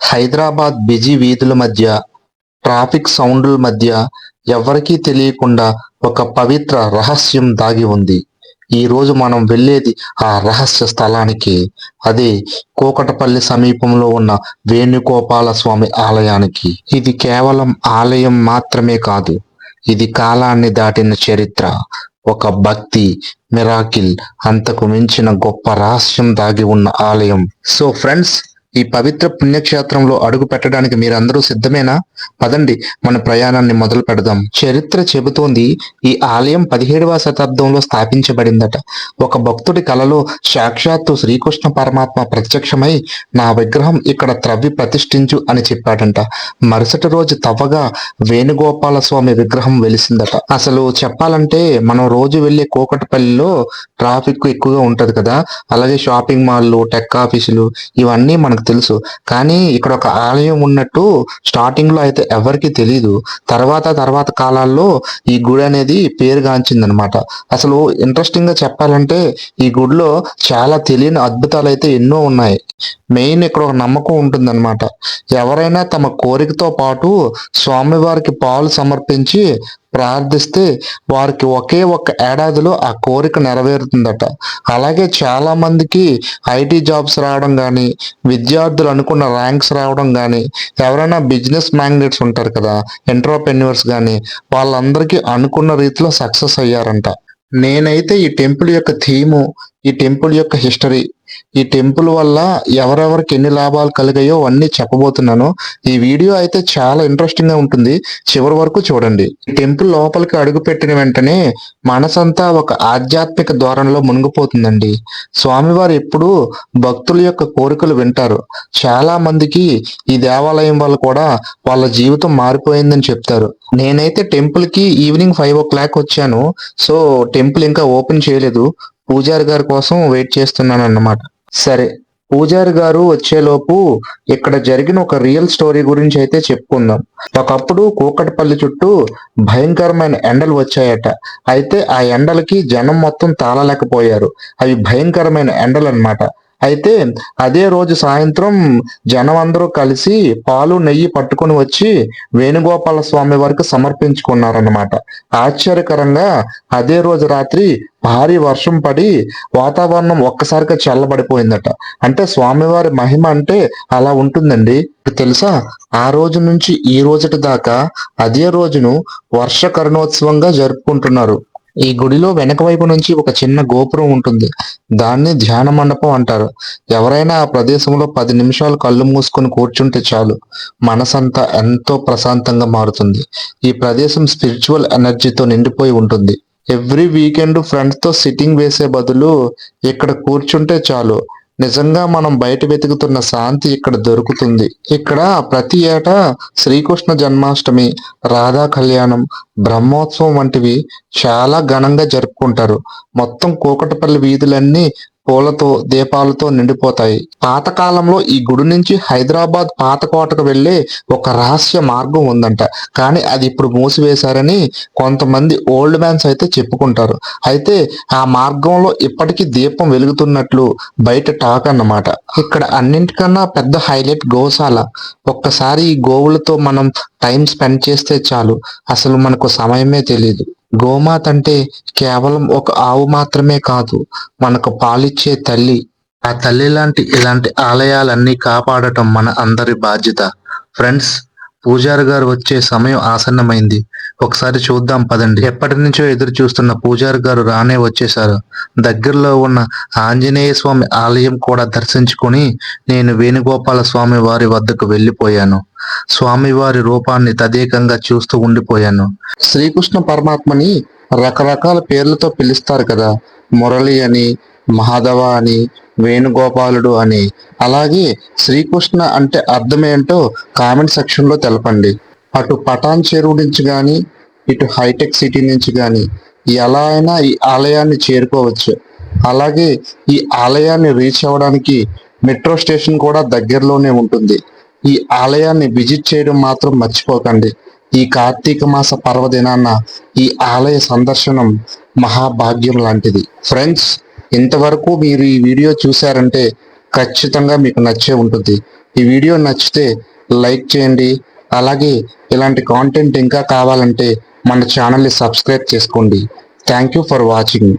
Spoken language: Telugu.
హైదరాబాద్ బిజీ వీధుల మధ్య ట్రాఫిక్ సౌండ్ల మధ్య ఎవరికీ తెలియకుండా ఒక పవిత్ర రహస్యం దాగి ఉంది. ఈ రోజు మనం వెళ్ళేది ఆ రహస్య స్థలానికి. అదే కోకటపల్లి సమీపంలో ఉన్న వేణుగోపాల స్వామి ఆలయానికి. ఇది కేవలం ఆలయం మాత్రమే కాదు ఇది కాలాన్ని దాటిన చరిత్ర. ఒక భక్తి మిరాకిల్ అంతకు మించిన గొప్ప రహస్యం దాగి ఉన్న ఆలయం. సో ఫ్రెండ్స్ ఈ పవిత్ర పుణ్యక్షేత్రంలో అడుగు పెట్టడానికి మీరందరూ సిద్ధమేనా? పదండి మన ప్రయాణాన్ని మొదలు పెడదాం. చరిత్ర చెబుతోంది ఈ ఆలయం పదిహేడవ శతాబ్దంలో స్థాపించబడిందట. ఒక భక్తుడి కలలో సాక్షాత్తు శ్రీకృష్ణ పరమాత్మ ప్రత్యక్షమై నా విగ్రహం ఇక్కడ త్రవ్వి ప్రతిష్ఠించు అని చెప్పాడంట. మరుసటి రోజు తవ్వగా వేణుగోపాల స్వామి విగ్రహం వెలిసిందట. అసలు చెప్పాలంటే మనం రోజు వెళ్ళే కోకటపల్లిలో ట్రాఫిక్ ఎక్కువగా ఉంటది కదా. అలాగే షాపింగ్ మాల్లు టెక్ ఆఫీసులు ఇవన్నీ మనకు తెలుసు. కానీ ఇక్కడ ఒక ఆలయం ఉన్నట్టు స్టార్టింగ్లో అయితే ఎవరికి తెలియదు తర్వాత తర్వాత కాలాల్లో ఈ గుడి అనేది పేరుగాంచిందనమాట. అసలు ఇంట్రెస్టింగ్గా చెప్పాలంటే ఈ గుడిలో చాలా తెలియని అద్భుతాలు అయితే ఎన్నో ఉన్నాయి. మెయిన్ ఇక్కడ ఒక నమ్మకం ఉంటుందన్నమాట ఎవరైనా తమ కోరికతో పాటు స్వామివారికి పాలు సమర్పించి ప్రార్థిస్తే వారికి ఒకే ఒక్క ఏడాదిలో ఆ కోరిక నెరవేరుతుందట. అలాగే చాలా మందికి ఐటీ జాబ్స్ రావడం కానీ విద్యార్థులు అనుకున్న ర్యాంక్స్ రావడం కానీ ఎవరైనా బిజినెస్ మ్యాగ్నెట్స్ ఉంటారు కదా ఎంటర్ప్రెన్యూర్స్ కానీ వాళ్ళందరికీ అనుకున్న రీతిలో సక్సెస్ అయ్యారంట. నేనైతే ఈ టెంపుల్ యొక్క థీము ఈ టెంపుల్ యొక్క హిస్టరీ ఈ టెంపుల్ వల్ల ఎవరెవరికి ఎన్ని లాభాలు కలిగాయో అన్నీ చెప్పబోతున్నాను. ఈ వీడియో అయితే చాలా ఇంట్రెస్టింగ్గా ఉంటుంది. చివరి వరకు చూడండి. ఈ టెంపుల్ లోపలికి అడుగు పెట్టిన వెంటనే మనసంతా ఒక ఆధ్యాత్మిక ద్వారంలో మునిగిపోతుందండి. స్వామివారు ఎప్పుడు భక్తుల యొక్క కోరికలు వింటారు. చాలా మందికి ఈ దేవాలయం వల్ల కూడా వాళ్ళ జీవితం మారిపోయిందని చెప్తారు. నేనైతే టెంపుల్కి ఈవినింగ్ ఫైవ్ ఓ క్లాక్ వచ్చాను. సో టెంపుల్ ఇంకా ఓపెన్ చేయలేదు. పూజారి గారి కోసం వెయిట్ చేస్తున్నాను అన్నమాట సరే. పూజారి గారు వచ్చేలోపు ఇక్కడ జరిగిన ఒక రియల్ స్టోరీ గురించి అయితే చెప్పుకుందాం. ఒకప్పుడు కూకటపల్లి చుట్టూ భయంకరమైన ఎండలు వచ్చాయట. అయితే ఆ ఎండలకి జనం మొత్తం తాళలేకపోయారు. అవి భయంకరమైన ఎండలు అన్నమాట అయితే అదే రోజు సాయంత్రం జనం అందరూ కలిసి పాలు నెయ్యి పట్టుకొని వచ్చి వేణుగోపాల స్వామి వారికి సమర్పించుకున్నారన్నమాట. ఆశ్చర్యకరంగా అదే రోజు రాత్రి భారీ వర్షం పడి వాతావరణం ఒక్కసారిగా చల్లబడిపోయిందట. అంటే స్వామివారి మహిమ అంటే అలా ఉంటుందండి. తెలుసా? ఆ రోజు నుంచి ఈ రోజుటి దాకా అదే రోజును వర్ష కరుణోత్సవంగా జరుపుకుంటున్నారు. ఈ గుడిలో వెనక వైపు నుంచి ఒక చిన్న గోపురం ఉంటుంది. దాన్ని ధ్యాన మండపం అంటారు. ఎవరైనా ఆ ప్రదేశంలో పది నిమిషాలు కళ్ళు మూసుకొని కూర్చుంటే చాలు. మనసంతా ఎంతో ప్రశాంతంగా మారుతుంది. ఈ ప్రదేశం స్పిరిచువల్ ఎనర్జీతో నిండిపోయి ఉంటుంది. ఎవ్రీ వీకెండ్ ఫ్రెండ్స్తో సిట్టింగ్ వేసే బదులు ఇక్కడ కూర్చుంటే చాలు. నిజంగా మనం బయట వెతుకుతున్న శాంతి ఇక్కడ దొరుకుతుంది. ఇక్కడ ప్రతి ఏటా శ్రీకృష్ణ జన్మాష్టమి రాధా కళ్యాణం బ్రహ్మోత్సవం వంటివి చాలా ఘనంగా జరుపుకుంటారు. మొత్తం కూకటపల్లి వీధులన్నీ పూలతో దీపాలతో నిండిపోతాయి. పాతకాలంలో ఈ గుడి నుంచి హైదరాబాద్ పాతకోటకు వెళ్ళే ఒక రహస్య మార్గం ఉందంట. కానీ అది ఇప్పుడు మూసివేశారని కొంతమంది ఓల్డ్ మ్యాన్స్ అయితే చెప్పుకుంటారు. అయితే ఆ మార్గంలో ఇప్పటికీ దీపం వెలుగుతున్నట్లు బయట టాక్ అన్నమాట. ఇక్కడ అన్నింటికన్నా పెద్ద హైలైట్ గోశాల. ఒక్కసారి ఈ గోవులతో మనం టైం స్పెండ్ చేస్తే చాలు. అసలు మనకు సమయమే తెలియదు గోమాత అంటే కేవలం ఒక ఆవు మాత్రమే కాదు మనకు పాలిచ్చే తల్లి. ఆ తల్లి లాంటి ఇలాంటి ఆలయాలన్నీ కాపాడటం మన అందరి బాధ్యత. ఫ్రెండ్స్ పూజారి గారు వచ్చే సమయం ఆసన్నమైంది. ఒకసారి చూద్దాం పదండి. ఎప్పటి నుంచో ఎదురు చూస్తున్న పూజారి గారు రానే వచ్చేశారు. దగ్గరలో ఉన్న ఆంజనేయ స్వామి ఆలయం కూడా దర్శించుకుని నేను వేణుగోపాల స్వామి వారి వద్దకు వెళ్ళిపోయాను. స్వామివారి రూపాన్ని తదేకంగా చూస్తూ ఉండిపోయాను. శ్రీకృష్ణ పరమాత్మని రకరకాల పేర్లతో పిలుస్తారు కదా. మురళి అని మాధవ అని వేణుగోపాలుడు అని. అలాగే శ్రీకృష్ణ అంటే అర్థమేంటో కామెంట్ సెక్షన్లో తెలపండి. అటు పటాన్ చెరువు నుంచి కానీ ఇటు హైటెక్ సిటీ నుంచి కానీ ఎలా అయినా ఈ ఆలయాన్ని చేరుకోవచ్చు. అలాగే ఈ ఆలయాన్ని రీచ్ అవ్వడానికి మెట్రో స్టేషన్ కూడా దగ్గరలోనే ఉంటుంది. ఈ ఆలయాన్ని విజిట్ చేయడం మాత్రం మర్చిపోకండి. ఈ కార్తీక మాస పర్వదినాన ఈ ఆలయ సందర్శనం మహాభాగ్యం లాంటిది. ఫ్రెండ్స్ ఇంతవరకు మీరు ఈ వీడియో చూశారంటే ఖచ్చితంగా మీకు నచ్చే ఉంటుంది. ఈ వీడియో నచ్చితే లైక్ చేయండి. అలాగే ఇలాంటి కాంటెంట్ ఇంకా కావాలంటే మన ఛానల్ని సబ్స్క్రైబ్ చేసుకోండి. Thank you for watching